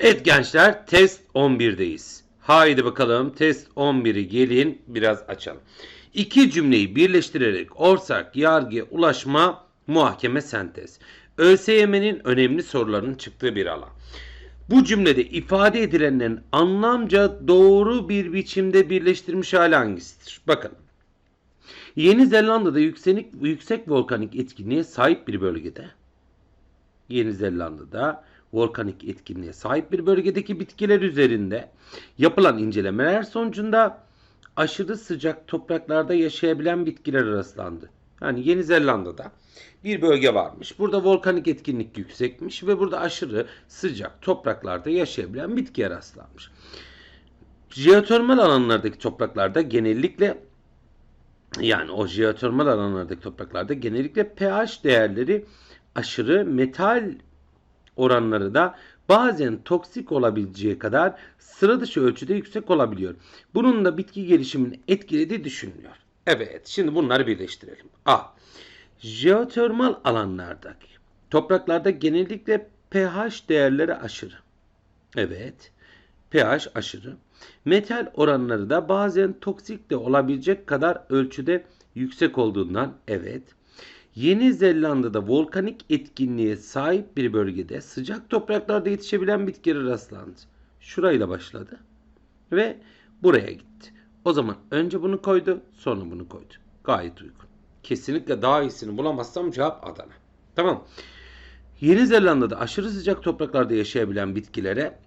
Evet gençler test 11'deyiz. Haydi bakalım test 11'i gelin biraz açalım. İki cümleyi birleştirerek ortak yargıya ulaşma muhakeme sentez. ÖSYM'nin önemli sorularının çıktığı bir alan. Bu cümlede ifade edilenlerin anlamca doğru bir biçimde birleştirmiş hali hangisidir? Bakın. Yeni Zelanda'da yüksek, yüksek volkanik etkinliğe sahip bir bölgede Yeni Zelanda'da volkanik etkinliğe sahip bir bölgedeki bitkiler üzerinde yapılan incelemeler sonucunda aşırı sıcak topraklarda yaşayabilen bitkiler rastlandı. Yani Yeni Zelanda'da bir bölge varmış. Burada volkanik etkinlik yüksekmiş ve burada aşırı sıcak topraklarda yaşayabilen bitkiye rastlanmış. Jeotermal alanlardaki topraklarda genellikle yani o jeotermal alanlardaki topraklarda genellikle pH değerleri aşırı metal oranları da bazen toksik olabileceği kadar sıra dışı ölçüde yüksek olabiliyor. Bunun da bitki gelişimini etkilediği düşünülüyor. Evet, şimdi bunları birleştirelim. A. Jeotermal alanlardaki topraklarda genellikle pH değerleri aşırı. Evet, pH aşırı. Metal oranları da bazen toksik de olabilecek kadar ölçüde yüksek olduğundan evet. Yeni Zelanda'da volkanik etkinliğe sahip bir bölgede sıcak topraklarda yetişebilen bitkileri rastlandı. Şurayla başladı ve buraya gitti. O zaman önce bunu koydu, sonra bunu koydu. Gayet uygun. Kesinlikle daha iyisini bulamazsam cevap Adana. Tamam. Yeni Zelanda'da aşırı sıcak topraklarda yaşayabilen bitkilere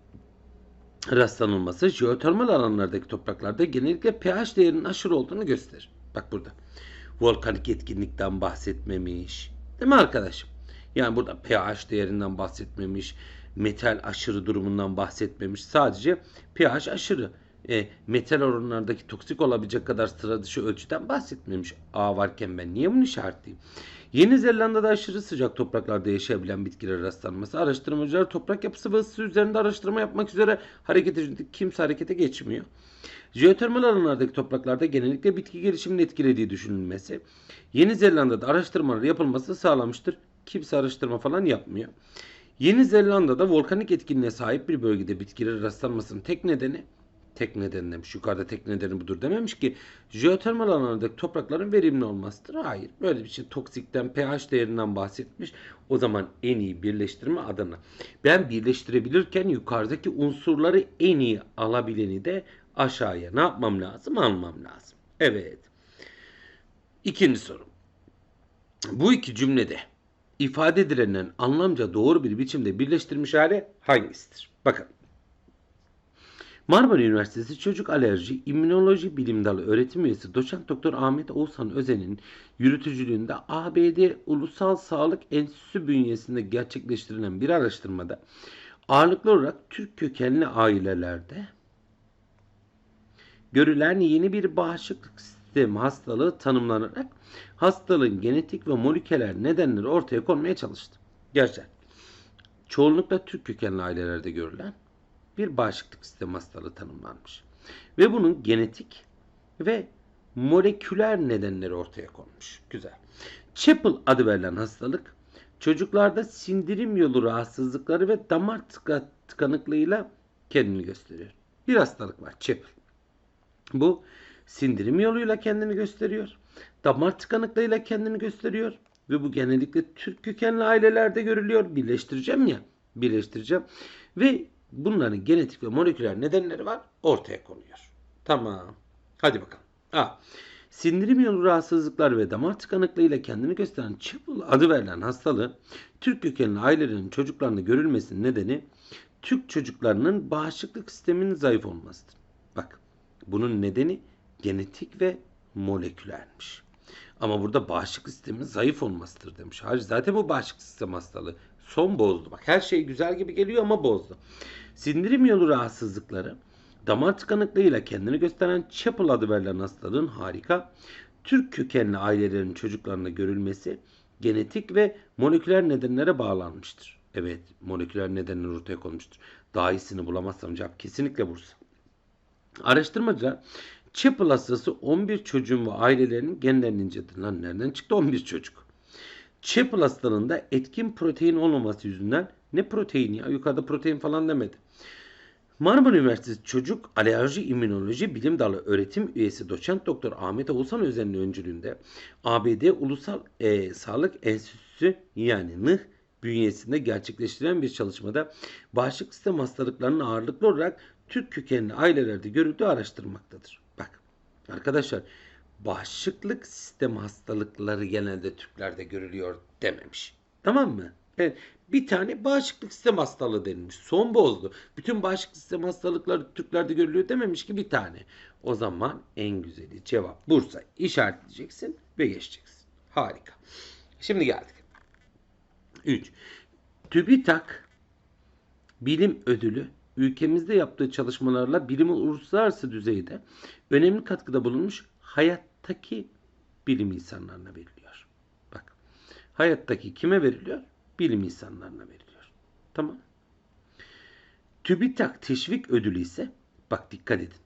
rastlanılması jeotermal alanlardaki topraklarda genellikle pH değerinin aşırı olduğunu gösterir. Bak burada volkanik etkinlikten bahsetmemiş. Değil mi arkadaşım? Yani burada pH değerinden bahsetmemiş, metal aşırı durumundan bahsetmemiş. Sadece pH aşırı. E, metal oranlardaki toksik olabilecek kadar sıra dışı ölçüden bahsetmemiş. A varken ben niye bunu işaretleyeyim? Yeni Zelanda'da aşırı sıcak topraklarda yaşayabilen bitkilere rastlanması. Araştırmacılar toprak yapısı ve ısısı üzerinde araştırma yapmak üzere hareket edildi. Kimse harekete geçmiyor. Jeotermal alanlardaki topraklarda genellikle bitki gelişimini etkilediği düşünülmesi. Yeni Zelanda'da araştırmalar yapılması sağlamıştır. Kimse araştırma falan yapmıyor. Yeni Zelanda'da volkanik etkinliğe sahip bir bölgede bitkilere rastlanmasının tek nedeni tek neden demiş. Yukarıda tek nedeni budur dememiş ki jeotermal alanlardaki toprakların verimli olmasıdır. Hayır. Böyle bir şey toksikten, pH değerinden bahsetmiş. O zaman en iyi birleştirme Adana. Ben birleştirebilirken yukarıdaki unsurları en iyi alabileni de aşağıya ne yapmam lazım? Almam lazım. Evet. İkinci soru. Bu iki cümlede ifade edilenlerin anlamca doğru bir biçimde birleştirmiş hali hangisidir? Bakın. Marmara Üniversitesi Çocuk Alerji İmmünoloji Bilim Dalı öğretim üyesi doçent doktor Ahmet Oğuzhan Özen'in yürütücülüğünde ABD Ulusal Sağlık Enstitüsü bünyesinde gerçekleştirilen bir araştırmada ağırlıklı olarak Türk kökenli ailelerde görülen yeni bir bağışıklık sistemi hastalığı tanımlanarak hastalığın genetik ve moleküler nedenleri ortaya konmaya çalıştı. Gerçek. Çoğunlukla Türk kökenli ailelerde görülen bir bağışıklık sistemi hastalığı tanımlanmış. Ve bunun genetik ve moleküler nedenleri ortaya konmuş. Güzel. Chapel adı verilen hastalık çocuklarda sindirim yolu rahatsızlıkları ve damar tıka, tıkanıklığıyla kendini gösteriyor. Bir hastalık var Chapel. Bu sindirim yoluyla kendini gösteriyor. Damar tıkanıklığıyla kendini gösteriyor. Ve bu genellikle Türk kökenli ailelerde görülüyor. Birleştireceğim ya. Birleştireceğim. Ve bunların genetik ve moleküler nedenleri var. Ortaya konuyor. Tamam. Hadi bakalım. A. Sindirim yolu rahatsızlıkları ve damar tıkanıklığıyla kendini gösteren Chapel adı verilen hastalığı Türk kökenli ailelerin çocuklarında görülmesinin nedeni Türk çocuklarının bağışıklık sisteminin zayıf olmasıdır. Bak bunun nedeni genetik ve molekülermiş. Ama burada bağışıklık sistemin zayıf olmasıdır demiş. Hayır zaten bu bağışıklık sistem hastalığı. Son bozdu. Bak her şey güzel gibi geliyor ama bozdu. Sindirim yolu rahatsızlıkları damar tıkanıklığıyla kendini gösteren Chapel adı verilen hastalığın harika Türk kökenli ailelerin çocuklarında görülmesi genetik ve moleküler nedenlere bağlanmıştır. Evet moleküler nedenler ortaya konmuştur. Daha iyisini bulamazsam cevap kesinlikle Bursa. Araştırmacılar Chapel hastası 11 çocuğun ve ailelerinin genlerini inceledi. Lan nereden çıktı 11 çocuk? Chapel hastalığında etkin protein olmaması yüzünden ne protein ya yukarıda protein falan demedi. Marmara Üniversitesi Çocuk Alerji İmmünoloji Bilim Dalı öğretim üyesi doçent doktor Ahmet Oğuzhan Özen'in öncülüğünde ABD Ulusal e, Sağlık Enstitüsü yani NIH bünyesinde gerçekleştirilen bir çalışmada bağışıklık sistem hastalıklarının ağırlıklı olarak Türk kökenli ailelerde görüldüğü araştırmaktadır. Bak arkadaşlar bağışıklık sistem hastalıkları genelde Türklerde görülüyor dememiş. Tamam mı? Evet, bir tane bağışıklık sistem hastalığı denilmiş. Son bozdu. Bütün bağışıklık sistem hastalıkları Türklerde görülüyor dememiş ki bir tane. O zaman en güzeli cevap Bursa. İşaretleyeceksin ve geçeceksin. Harika. Şimdi geldik. 3. TÜBİTAK bilim ödülü ülkemizde yaptığı çalışmalarla bilimi uluslararası düzeyde önemli katkıda bulunmuş hayattaki bilim insanlarına veriliyor. Bak. Hayattaki kime veriliyor? Bilim insanlarına veriliyor. Tamam. TÜBİTAK teşvik ödülü ise bak dikkat edin.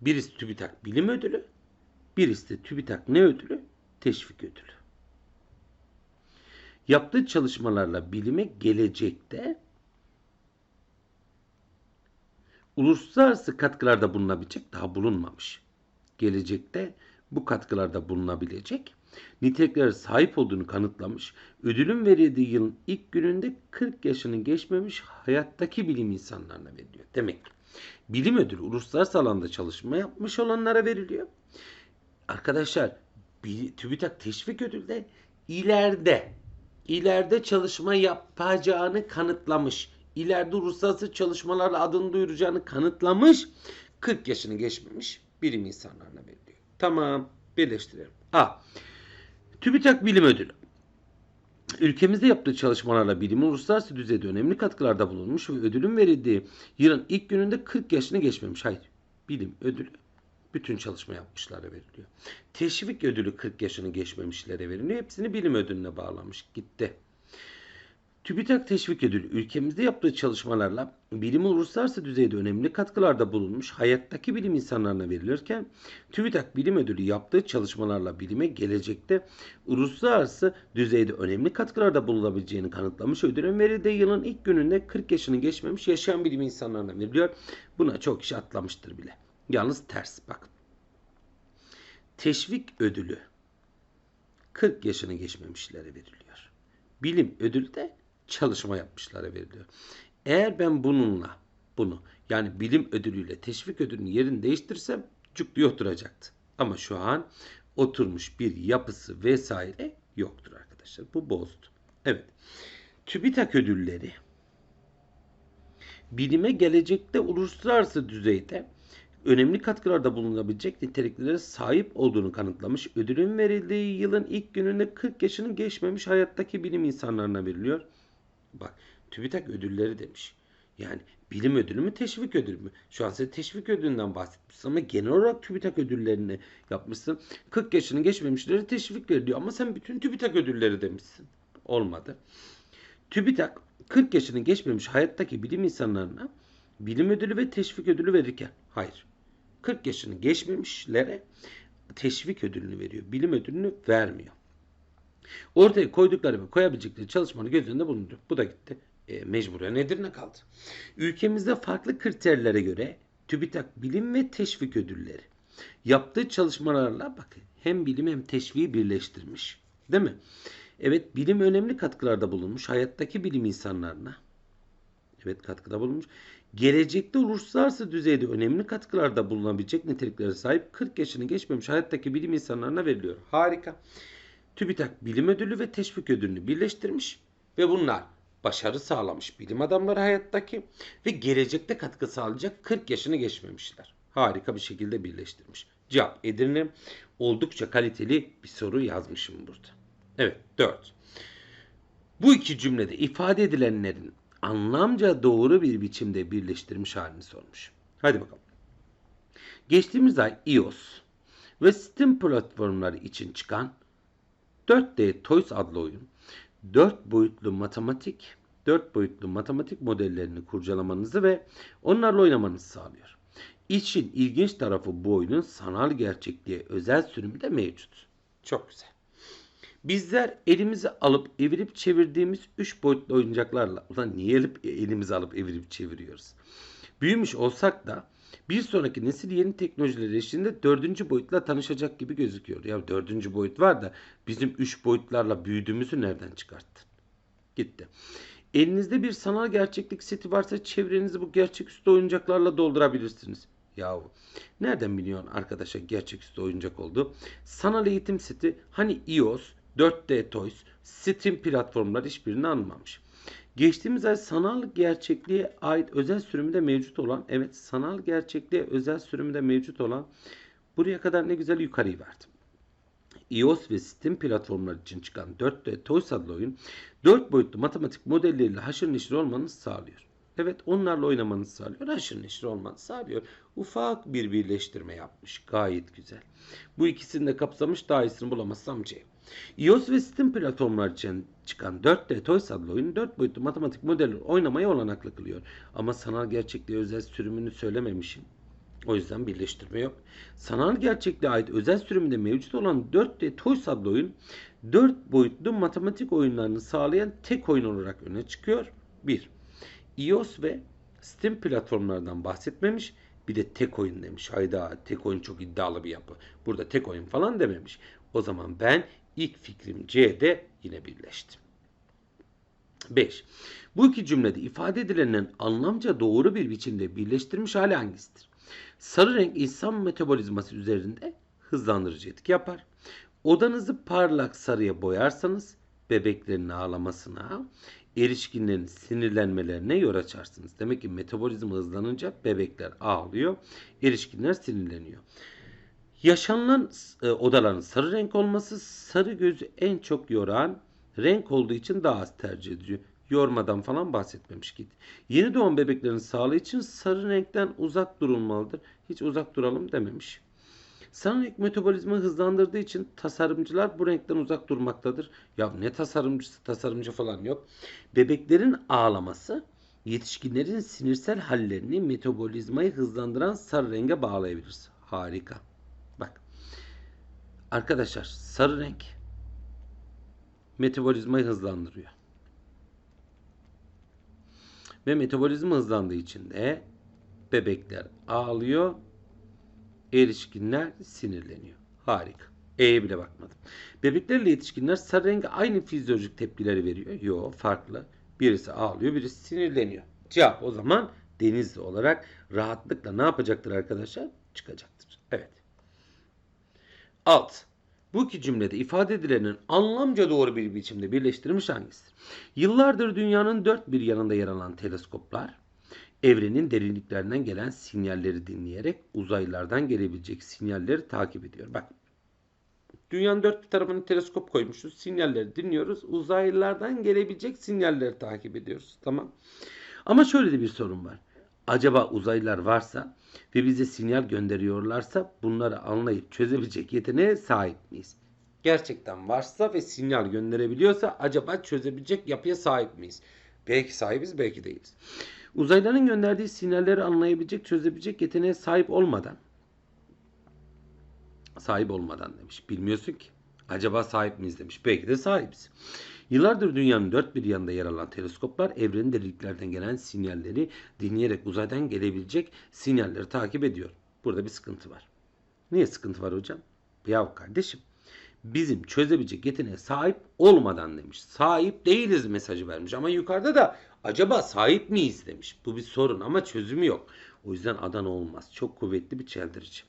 Birisi TÜBİTAK bilim ödülü, birisi de TÜBİTAK ne ödülü? Teşvik ödülü. Yaptığı çalışmalarla bilime gelecekte uluslararası katkılarda bulunabilecek daha bulunmamış. Gelecekte bu katkılarda bulunabilecek niteliklere sahip olduğunu kanıtlamış. Ödülün verildiği yılın ilk gününde 40 yaşını geçmemiş hayattaki bilim insanlarına veriliyor. Demek bilim ödülü uluslararası alanda çalışma yapmış olanlara veriliyor. Arkadaşlar TÜBİTAK teşvik ödülü de ileride ileride çalışma yapacağını kanıtlamış. İleride uluslararası çalışmalarla adını duyuracağını kanıtlamış. 40 yaşını geçmemiş bilim insanlarına veriliyor. Tamam birleştirelim. A. TÜBİTAK Bilim Ödülü. Ülkemizde yaptığı çalışmalarla bilimi uluslararası düzeyde önemli katkılarda bulunmuş ve ödülün verildiği yılın ilk gününde 40 yaşını geçmemiş. Hayır. Bilim ödülü bütün çalışma yapmışlara veriliyor. Teşvik ödülü 40 yaşını geçmemişlere veriliyor. Hepsini bilim ödülüne bağlamış. Gitti. TÜBİTAK Teşvik Ödülü ülkemizde yaptığı çalışmalarla bilimi uluslararası düzeyde önemli katkılarda bulunmuş hayattaki bilim insanlarına verilirken TÜBİTAK Bilim Ödülü yaptığı çalışmalarla bilime gelecekte uluslararası düzeyde önemli katkılarda bulunabileceğini kanıtlamış ödülün verildiği yılın ilk gününde 40 yaşını geçmemiş yaşayan bilim insanlarına veriliyor. Buna çok kişi atlamıştır bile. Yalnız ters bak. Teşvik ödülü 40 yaşını geçmemişlere veriliyor. Bilim ödülü de çalışma yapmışlara veriliyor. Eğer ben bununla bunu yani bilim ödülüyle teşvik ödülünün yerini değiştirsem cuk diye oturacaktı. Ama şu an oturmuş bir yapısı vesaire yoktur arkadaşlar. Bu bozdu. Evet. TÜBİTAK ödülleri bilime gelecekte uluslararası düzeyde önemli katkılarda bulunabilecek niteliklere sahip olduğunu kanıtlamış. Ödülün verildiği yılın ilk gününde 40 yaşını geçmemiş hayattaki bilim insanlarına veriliyor. Bak TÜBİTAK ödülleri demiş. Yani bilim ödülü mü teşvik ödülü mü? Şu an sen teşvik ödülünden bahsetmişsin ama genel olarak TÜBİTAK ödüllerini yapmışsın. 40 yaşını geçmemişlere teşvik veriliyor ama sen bütün TÜBİTAK ödülleri demişsin. Olmadı. TÜBİTAK 40 yaşını geçmemiş hayattaki bilim insanlarına bilim ödülü ve teşvik ödülü verirken hayır. 40 yaşını geçmemişlere teşvik ödülünü veriyor. Bilim ödülünü vermiyor. Ortaya koydukları ve koyabilecekleri çalışmanın göz önünde bulundu. Bu da gitti. E, mecburen Edirne kaldı. Ülkemizde farklı kriterlere göre TÜBİTAK bilim ve teşvik ödülleri yaptığı çalışmalarla bakın hem bilim hem teşviği birleştirmiş. Değil mi? Evet bilim önemli katkılarda bulunmuş. Hayattaki bilim insanlarına evet katkıda bulunmuş. Gelecekte uluslararası düzeyde önemli katkılarda bulunabilecek niteliklere sahip 40 yaşını geçmemiş hayattaki bilim insanlarına veriliyor. Harika. TÜBİTAK Bilim Ödülü ve Teşvik Ödülünü birleştirmiş ve bunlar başarı sağlamış bilim adamları hayattaki ve gelecekte katkı sağlayacak 40 yaşını geçmemişler. Harika bir şekilde birleştirmiş. Cevap Edirne oldukça kaliteli bir soru yazmışım burada. Evet 4. Bu iki cümlede ifade edilenlerin anlamca doğru bir biçimde birleştirmiş halini sormuş. Hadi bakalım. Geçtiğimiz ay iOS ve Steam platformları için çıkan 4D Toys adlı oyun 4 boyutlu matematik 4 boyutlu matematik modellerini kurcalamanızı ve onlarla oynamanızı sağlıyor. İşin ilginç tarafı bu oyunun sanal gerçekliğe özel sürümü de mevcut. Çok güzel. Bizler elimizi alıp evirip çevirdiğimiz 3 boyutlu oyuncaklarla ulan niye elip, elimizi alıp evirip çeviriyoruz? Büyümüş olsak da bir sonraki nesil yeni teknolojiler eşliğinde dördüncü boyutla tanışacak gibi gözüküyor. Ya dördüncü boyut var da bizim üç boyutlarla büyüdüğümüzü nereden çıkarttın? Gitti. Elinizde bir sanal gerçeklik seti varsa çevrenizi bu gerçeküstü oyuncaklarla doldurabilirsiniz. Yahu nereden biliyorsun arkadaşa gerçeküstü oyuncak oldu? Sanal eğitim seti hani iOS, 4D Toys, Steam platformlar hiçbirini anlamamış. Geçtiğimiz ay sanal gerçekliğe ait özel sürümde mevcut olan, evet sanal gerçekliğe özel sürümde mevcut olan buraya kadar ne güzel yukarıyı verdim iOS ve Steam platformları için çıkan 4D Toys adlı oyun 4 boyutlu matematik modelleriyle haşır neşir olmanızı sağlıyor. Evet onlarla oynamanızı sağlıyor. Haşır neşir olmanızı sağlıyor. Ufak bir birleştirme yapmış. Gayet güzel. Bu ikisini de kapsamış daha iyisini bulamazsam C. iOS ve Steam platformları için çıkan 4D Toys adlı oyun 4 boyutlu matematik modeller oynamaya olanaklı kılıyor. Ama sanal gerçekliğe özel sürümünü söylememişim. O yüzden birleştirme yok. Sanal gerçekliğe ait özel sürümünde mevcut olan 4D Toys adlı oyun 4 boyutlu matematik oyunlarını sağlayan tek oyun olarak öne çıkıyor. 1. iOS ve Steam platformlardan bahsetmemiş. Bir de tek oyun demiş. Hayda tek oyun çok iddialı bir yapı. Burada tek oyun falan dememiş. O zaman ben ilk fikrim C'de yine birleştim. 5. Bu iki cümlede ifade edilenin anlamca doğru bir biçimde birleştirmiş hali hangisidir? Sarı renk insan metabolizması üzerinde hızlandırıcı etki yapar. Odanızı parlak sarıya boyarsanız bebeklerin ağlamasına, erişkinlerin sinirlenmelerine yol açarsınız. Demek ki metabolizma hızlanınca bebekler ağlıyor, erişkinler sinirleniyor. Yaşanılan e, odaların sarı renk olması sarı gözü en çok yoran renk olduğu için daha az tercih ediliyor yormadan falan bahsetmemiş git. Yeni doğan bebeklerin sağlığı için sarı renkten uzak durulmalıdır. Hiç uzak duralım dememiş. Sarı renk metabolizmayı hızlandırdığı için tasarımcılar bu renkten uzak durmaktadır. Ya ne tasarımcısı tasarımcı falan yok. Bebeklerin ağlaması yetişkinlerin sinirsel hallerini metabolizmayı hızlandıran sarı renge bağlayabiliriz. Harika. Arkadaşlar sarı renk metabolizmayı hızlandırıyor. Ve metabolizma hızlandığı için de bebekler ağlıyor, erişkinler sinirleniyor. Harika. E'ye bile bakmadım. Bebeklerle yetişkinler sarı renge aynı fizyolojik tepkileri veriyor. Yo farklı. Birisi ağlıyor, birisi sinirleniyor. Cevap o zaman denizli olarak rahatlıkla ne yapacaktır arkadaşlar? Çıkacaktır. Evet. Alt. Bu iki cümlede ifade edilenin anlamca doğru bir biçimde birleştirilmiş hangisidir? Yıllardır dünyanın dört bir yanında yer alan teleskoplar evrenin derinliklerinden gelen sinyalleri dinleyerek uzaylılardan gelebilecek sinyalleri takip ediyor. Bak dünyanın dört bir tarafına teleskop koymuşuz. Sinyalleri dinliyoruz. Uzaylılardan gelebilecek sinyalleri takip ediyoruz. Tamam. Ama şöyle de bir sorun var. Acaba uzaylılar varsa ve bize sinyal gönderiyorlarsa bunları anlayıp çözebilecek yeteneğe sahip miyiz? Gerçekten varsa ve sinyal gönderebiliyorsa acaba çözebilecek yapıya sahip miyiz? Belki sahibiz, belki değiliz. Uzaylıların gönderdiği sinyalleri anlayabilecek, çözebilecek yeteneğe sahip olmadan sahip olmadan demiş. Bilmiyorsun ki. Acaba sahip miyiz demiş. Belki de sahibiz. Yıllardır dünyanın dört bir yanında yer alan teleskoplar evrenin derinliklerden gelen sinyalleri dinleyerek uzaydan gelebilecek sinyalleri takip ediyor. Burada bir sıkıntı var. Niye sıkıntı var hocam? Ya kardeşim bizim çözebilecek yeteneğe sahip olmadan demiş. Sahip değiliz mesajı vermiş ama yukarıda da acaba sahip miyiz demiş. Bu bir sorun ama çözümü yok. O yüzden Adana olmaz. Çok kuvvetli bir çeldirici.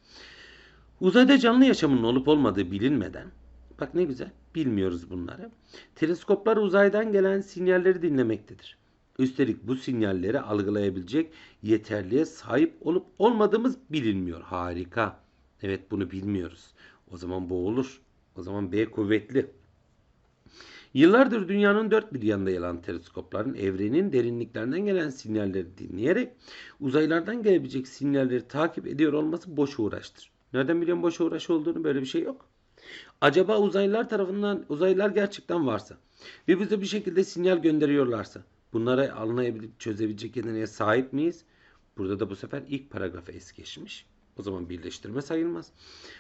Uzayda canlı yaşamın olup olmadığı bilinmeden Bak ne güzel. Bilmiyoruz bunları. Teleskoplar uzaydan gelen sinyalleri dinlemektedir. Üstelik bu sinyalleri algılayabilecek yeterliğe sahip olup olmadığımız bilinmiyor. Harika. Evet bunu bilmiyoruz. O zaman bu olur. O zaman B kuvvetli. Yıllardır dünyanın dört bir yanında yalan teleskopların evrenin derinliklerinden gelen sinyalleri dinleyerek uzaylardan gelebilecek sinyalleri takip ediyor olması boş uğraştır. Nereden biliyorum boş uğraş olduğunu böyle bir şey yok. Acaba uzaylılar tarafından uzaylılar gerçekten varsa ve bize bir şekilde sinyal gönderiyorlarsa bunları anlayabilip çözebilecek yeteneğe sahip miyiz? Burada da bu sefer ilk paragrafa es geçmiş. O zaman birleştirme sayılmaz.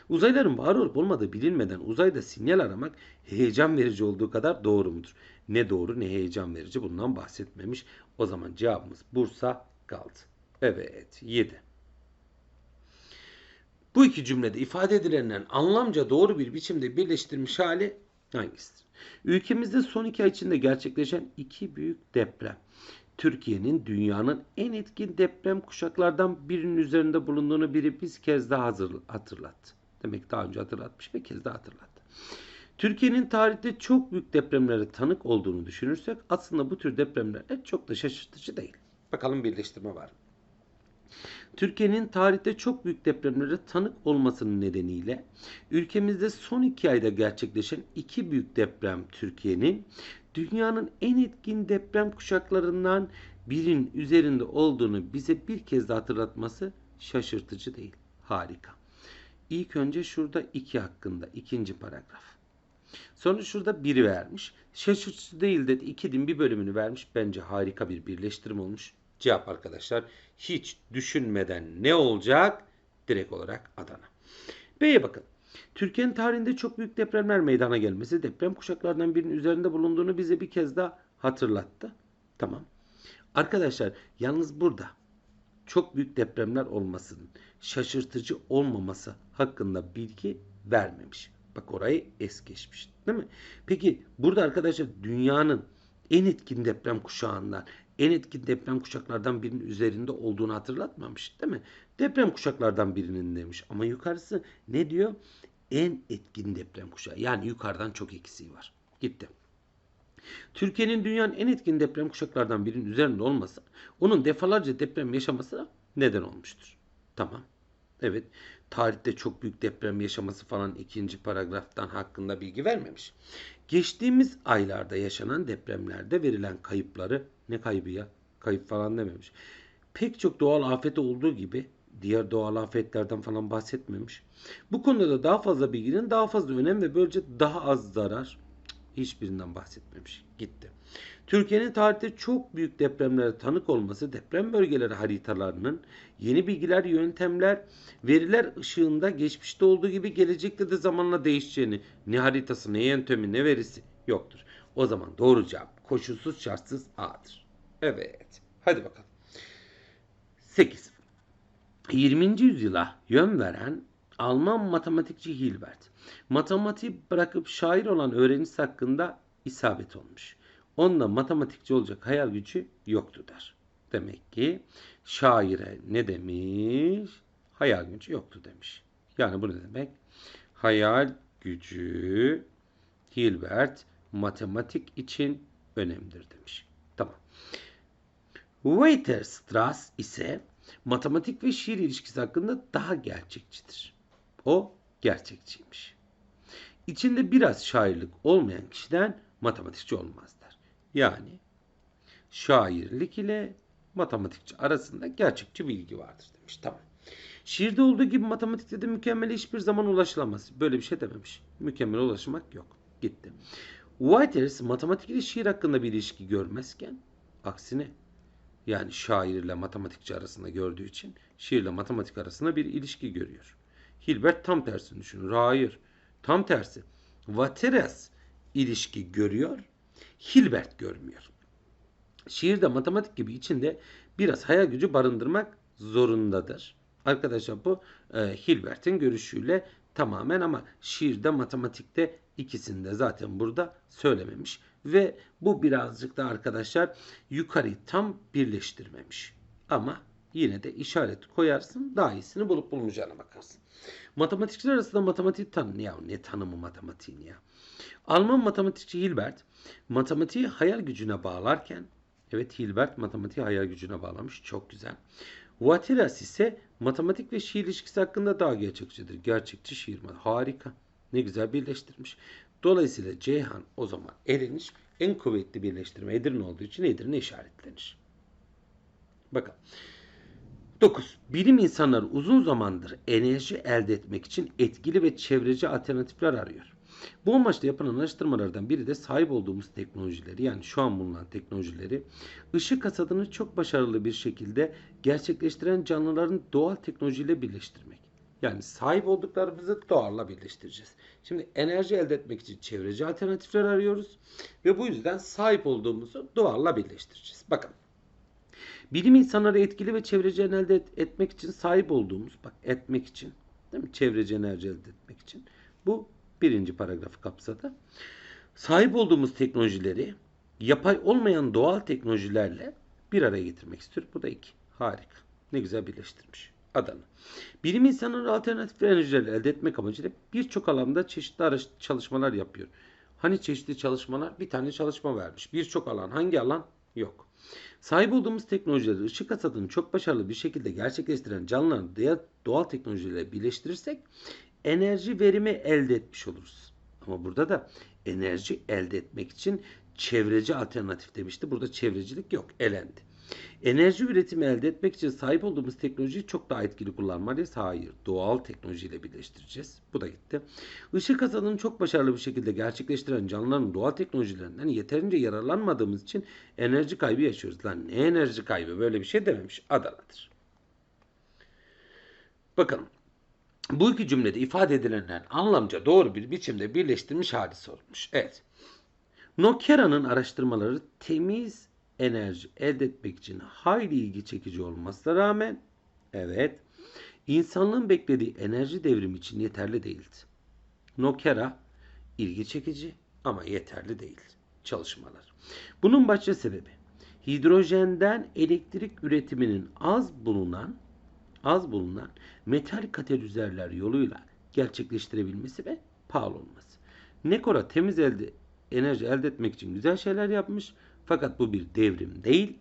Uzayların var olup olmadığı bilinmeden uzayda sinyal aramak heyecan verici olduğu kadar doğru mudur? Ne doğru ne heyecan verici bundan bahsetmemiş. O zaman cevabımız Bursa kaldı. Evet 7. Bu iki cümlede ifade edilenden anlamca doğru bir biçimde birleştirilmiş hali hangisidir? Ülkemizde son iki ay içinde gerçekleşen iki büyük deprem. Türkiye'nin dünyanın en etkin deprem kuşaklardan birinin üzerinde bulunduğunu biri biz kez daha hazır, hatırlattı. Demek daha önce hatırlatmış ve kez daha hatırlattı. Türkiye'nin tarihte çok büyük depremlere tanık olduğunu düşünürsek aslında bu tür depremler çok da şaşırtıcı değil. Bakalım birleştirme var mı? Türkiye'nin tarihte çok büyük depremlere tanık olmasının nedeniyle ülkemizde son iki ayda gerçekleşen iki büyük deprem Türkiye'nin dünyanın en etkin deprem kuşaklarından birinin üzerinde olduğunu bize bir kez daha hatırlatması şaşırtıcı değil. Harika. İlk önce şurada iki hakkında ikinci paragraf. Sonra şurada biri vermiş. Şaşırtıcı değil dedi. İkinin bir bölümünü vermiş. Bence harika bir birleştirme olmuş. Cevap arkadaşlar hiç düşünmeden ne olacak? Direkt olarak Adana. B'ye bakın. Türkiye'nin tarihinde çok büyük depremler meydana gelmesi deprem kuşaklardan birinin üzerinde bulunduğunu bize bir kez daha hatırlattı. Tamam. Arkadaşlar yalnız burada çok büyük depremler olmasının şaşırtıcı olmaması hakkında bilgi vermemiş. Bak orayı es geçmiş. Değil mi? Peki burada arkadaşlar dünyanın en etkin deprem kuşağından en etkin deprem kuşaklardan birinin üzerinde olduğunu hatırlatmamış değil mi? Deprem kuşaklardan birinin demiş. Ama yukarısı ne diyor? En etkin deprem kuşağı. Yani yukarıdan çok eksiği var. Gitti. Türkiye'nin dünyanın en etkin deprem kuşaklardan birinin üzerinde olması onun defalarca deprem yaşamasına neden olmuştur. Tamam. Evet. Tarihte çok büyük deprem yaşaması falan ikinci paragraftan hakkında bilgi vermemiş. Geçtiğimiz aylarda yaşanan depremlerde verilen kayıpları ne kaybı ya? Kayıp falan dememiş. Pek çok doğal afet olduğu gibi diğer doğal afetlerden falan bahsetmemiş. Bu konuda da daha fazla bilginin daha fazla önem ve böylece daha az zarar hiçbirinden bahsetmemiş. Gitti. Türkiye'nin tarihte çok büyük depremlere tanık olması deprem bölgeleri haritalarının yeni bilgiler, yöntemler, veriler ışığında geçmişte olduğu gibi gelecekte de zamanla değişeceğini, ne haritası, ne yöntemi, ne verisi yoktur. O zaman doğru cevap koşulsuz şartsız A'dır. Evet. Hadi bakalım. 8. 20. yüzyıla yön veren Alman matematikçi Hilbert, matematiği bırakıp şair olan öğrencisi hakkında isabet olmuş. Onda matematikçi olacak hayal gücü yoktu der. Demek ki şaire ne demiş? Hayal gücü yoktu demiş. Yani bu ne demek? Hayal gücü Hilbert matematik için önemlidir demiş. Tamam. Weierstrass ise matematik ve şiir ilişkisi hakkında daha gerçekçidir. O gerçekçiymiş. İçinde biraz şairlik olmayan kişiden matematikçi olmaz der. Yani şairlik ile matematikçi arasında gerçekçi bilgi vardır demiş. Tamam. Şiirde olduğu gibi matematikte de mükemmel hiçbir zaman ulaşılamaz. Böyle bir şey dememiş. Mükemmel ulaşmak yok. Gitti. Whiteers matematik ile şiir hakkında bir ilişki görmezken aksine yani şair ile matematikçi arasında gördüğü için şiirle matematik arasında bir ilişki görüyor. Hilbert tam tersini düşünür. Hayır. Tam tersi. Wateres ilişki görüyor. Hilbert görmüyor. Şiirde matematik gibi içinde biraz hayal gücü barındırmak zorundadır. Arkadaşlar bu e, Hilbert'in görüşüyle tamamen ama şiirde matematikte ikisinde zaten burada söylememiş. Ve bu birazcık da arkadaşlar yukarıyı tam birleştirmemiş. Ama yine de işaret koyarsın daha iyisini bulup bulmayacağına bakarsın. Matematikçiler arasında matematik tanı ya ne tanımı matematiğin ya. Alman matematikçi Hilbert matematiği hayal gücüne bağlarken evet Hilbert matematiği hayal gücüne bağlamış çok güzel. Wateras ise matematik ve şiir ilişkisi hakkında daha gerçekçidir. Gerçekçi şiir harika. Ne güzel birleştirmiş. Dolayısıyla Ceyhan o zaman elenir. En kuvvetli birleştirme Edirne olduğu için Edirne işaretlenir. Bakın. 9. Bilim insanları uzun zamandır enerji elde etmek için etkili ve çevreci alternatifler arıyor. Bu amaçla yapılan araştırmalardan biri de sahip olduğumuz teknolojileri yani şu an bulunan teknolojileri ışık hasadını çok başarılı bir şekilde gerçekleştiren canlıların doğal teknolojiyle birleştirmek. Yani sahip olduklarımızı doğalla birleştireceğiz. Şimdi enerji elde etmek için çevreci alternatifler arıyoruz. Ve bu yüzden sahip olduğumuzu doğalla birleştireceğiz. Bakın. Bilim insanları etkili ve çevreci elde et- etmek için sahip olduğumuz, bak etmek için, değil mi? Çevreci enerji elde etmek için. Bu birinci paragrafı kapsadı. Sahip olduğumuz teknolojileri yapay olmayan doğal teknolojilerle bir araya getirmek istiyor. Bu da iki. Harika. Ne güzel birleştirmiş. Adana. Bilim insanları alternatif enerjileri elde etmek amacıyla birçok alanda çeşitli çalışmalar yapıyor. Hani çeşitli çalışmalar? Bir tane çalışma vermiş. Birçok alan. Hangi alan? Yok. Sahip olduğumuz teknolojileri ışık hasadını çok başarılı bir şekilde gerçekleştiren canlıların doğal teknolojilerle birleştirirsek enerji verimi elde etmiş oluruz. Ama burada da enerji elde etmek için çevreci alternatif demişti. Burada çevrecilik yok. Elendi. Enerji üretimi elde etmek için sahip olduğumuz teknolojiyi çok daha etkili kullanmalıyız. Hayır. Doğal teknolojiyle birleştireceğiz. Bu da gitti. Işık hasadını çok başarılı bir şekilde gerçekleştiren canlıların doğal teknolojilerinden yeterince yararlanmadığımız için enerji kaybı yaşıyoruz. Lan ne enerji kaybı? Böyle bir şey dememiş. Adana'dır. Bakalım. Bu iki cümlede ifade edilenlerin anlamca doğru bir biçimde birleştirilmiş hali sorulmuş. Evet. Nokera'nın araştırmaları temiz enerji elde etmek için hayli ilgi çekici olmasına rağmen evet insanlığın beklediği enerji devrimi için yeterli değildi. Nokera ilgi çekici ama yeterli değil çalışmalar. Bunun başka sebebi hidrojenden elektrik üretiminin az bulunan az bulunan metal katalizörler yoluyla gerçekleştirebilmesi ve pahalı olması. Nekora temiz elde enerji elde etmek için güzel şeyler yapmış fakat bu bir devrim değil.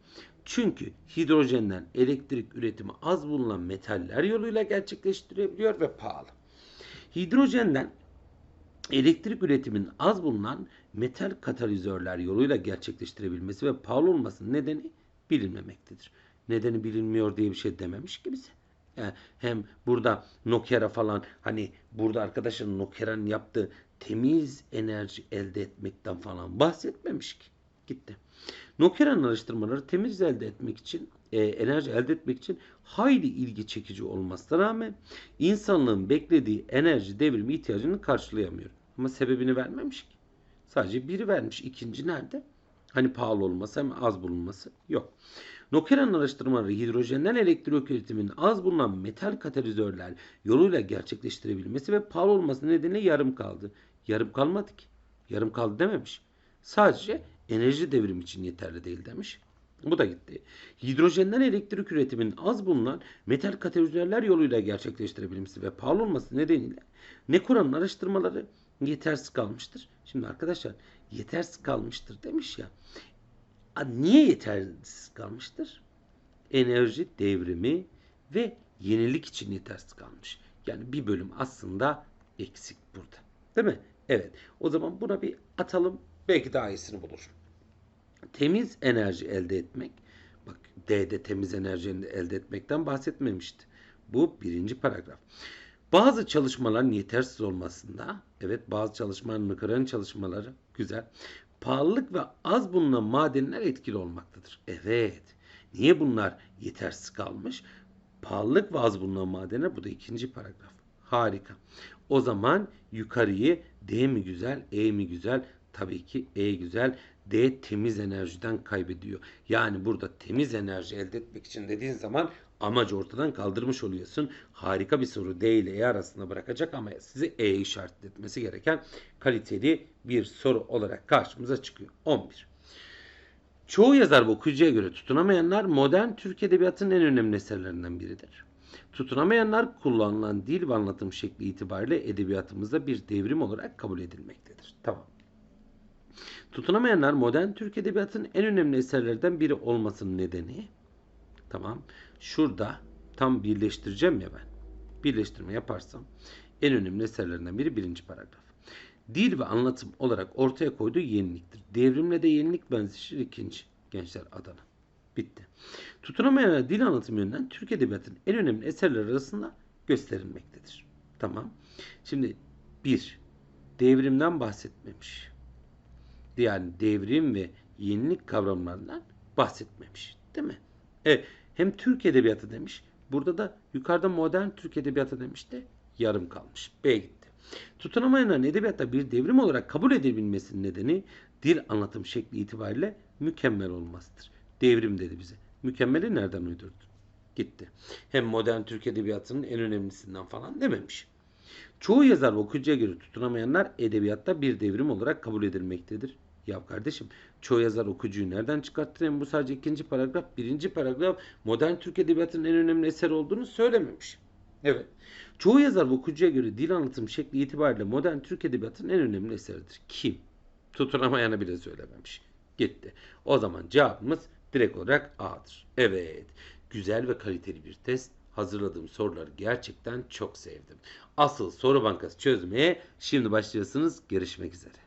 Çünkü hidrojenden elektrik üretimi az bulunan metaller yoluyla gerçekleştirebiliyor ve pahalı. Hidrojenden elektrik üretiminin az bulunan metal katalizörler yoluyla gerçekleştirebilmesi ve pahalı olmasının nedeni bilinmemektedir. Nedeni bilinmiyor diye bir şey dememiş ki bize. Hem burada Nokia falan hani burada arkadaşın Nokia'nın yaptığı temiz enerji elde etmekten falan bahsetmemiş ki. Gitti. Nokia'nın araştırmaları temiz elde etmek için, e, enerji elde etmek için hayli ilgi çekici olmasına rağmen insanlığın beklediği enerji devrimi ihtiyacını karşılayamıyor. Ama sebebini vermemiş ki. Sadece biri vermiş. İkinci nerede? Hani pahalı olması hem az bulunması yok. Nokia'nın araştırmaları hidrojenden elektrik üretiminin az bulunan metal katalizörler yoluyla gerçekleştirebilmesi ve pahalı olması nedeniyle yarım kaldı. Yarım kalmadı ki. Yarım kaldı dememiş. Sadece enerji devrimi için yeterli değil demiş. Bu da gitti. Hidrojenden elektrik üretiminin az bulunan metal katalizörler yoluyla gerçekleştirebilmesi ve pahalı olması nedeniyle Nekura'nın araştırmaları yetersiz kalmıştır. Şimdi arkadaşlar yetersiz kalmıştır demiş ya. Niye yetersiz kalmıştır? Enerji devrimi ve yenilik için yetersiz kalmış. Yani bir bölüm aslında eksik burada. Değil mi? Evet. O zaman buna bir atalım. Belki daha iyisini bulur. Temiz enerji elde etmek. Bak D'de temiz enerji elde etmekten bahsetmemişti. Bu birinci paragraf. Bazı çalışmaların yetersiz olmasında, evet bazı çalışmaların nükleer çalışmaları güzel. Pahalılık ve az bulunan madenler etkili olmaktadır. Evet. Niye bunlar yetersiz kalmış? Pahalılık ve az bulunan madenler bu da ikinci paragraf. Harika. O zaman yukarıyı D mi güzel, E mi güzel? Tabii ki E güzel. D temiz enerjiden kaybediyor. Yani burada temiz enerji elde etmek için dediğin zaman amacı ortadan kaldırmış oluyorsun. Harika bir soru D ile E arasında bırakacak ama sizi E işaretletmesi gereken kaliteli bir soru olarak karşımıza çıkıyor. 11. Çoğu yazar ve okuyucuya göre tutunamayanlar modern Türk Edebiyatı'nın en önemli eserlerinden biridir. Tutunamayanlar kullanılan dil ve anlatım şekli itibariyle edebiyatımızda bir devrim olarak kabul edilmektedir. Tamam. Tutunamayanlar modern Türk Edebiyatı'nın en önemli eserlerden biri olmasının nedeni tamam. Şurada tam birleştireceğim ya ben. Birleştirme yaparsam en önemli eserlerinden biri birinci paragraf. Dil ve anlatım olarak ortaya koyduğu yeniliktir. Devrimle de yenilik benzişir ikinci. Gençler Adana. Bitti. Tutunamayanlar dil anlatım yönünden Türk Edebiyatı'nın en önemli eserler arasında gösterilmektedir. Tamam. Şimdi bir, devrimden bahsetmemiş. Yani devrim ve yenilik kavramlarından bahsetmemiş. Değil mi? Evet. Hem Türk Edebiyatı demiş. Burada da yukarıda modern Türk Edebiyatı demişti. Yarım kalmış. B gitti. Tutunamayanların edebiyatta bir devrim olarak kabul edebilmesinin nedeni dil anlatım şekli itibariyle mükemmel olmasıdır. Devrim dedi bize. Mükemmeli nereden uydurdu? Gitti. Hem modern Türk Edebiyatı'nın en önemlisinden falan dememiş. Çoğu yazar ve okuyucuya göre tutunamayanlar edebiyatta bir devrim olarak kabul edilmektedir. Ya kardeşim çoğu yazar okuyucuyu nereden çıkarttı? Hem bu sadece ikinci paragraf. Birinci paragraf modern Türk Edebiyatı'nın en önemli eseri olduğunu söylememiş. Evet. Çoğu yazar ve okuyucuya göre dil anlatım şekli itibariyle modern Türk Edebiyatı'nın en önemli eseridir. Kim? Tutunamayanı bile söylememiş. Gitti. O zaman cevabımız direkt olarak A'dır. Evet. Güzel ve kaliteli bir test. Hazırladığım soruları gerçekten çok sevdim. Asıl soru bankası çözmeye şimdi başlıyorsunuz. Görüşmek üzere.